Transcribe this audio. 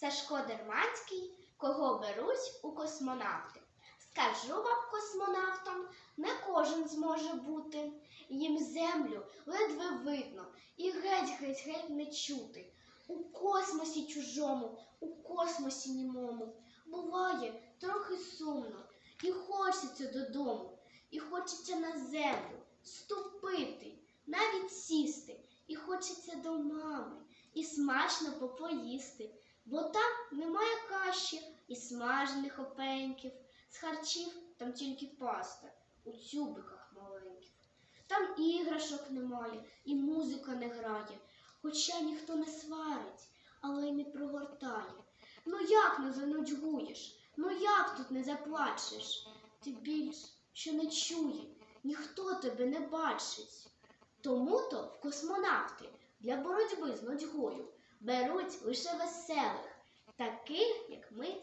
Сашко Дерманський, кого беруть у космонавти. Скажу вам космонавтам, не кожен зможе бути. Їм землю ледве видно і геть-геть-геть не чути. У космосі чужому, у космосі німому буває трохи сумно, і хочеться додому, і хочеться на землю ступити, навіть сісти, хочеться до мами, і смачно попоїсти, бо там немає каші і смажених опеньків, з харчів там тільки паста у тюбиках маленьких. Там іграшок немає, і музика не грає, хоча ніхто не сварить, але й не прогортає. Ну як не занудьгуєш? Ну як тут не заплачеш? Ти більш що не чує, ніхто тебе не бачить. Тому-то в космонавти для боротьби з нудьгою беруть лише веселих, таких, як ми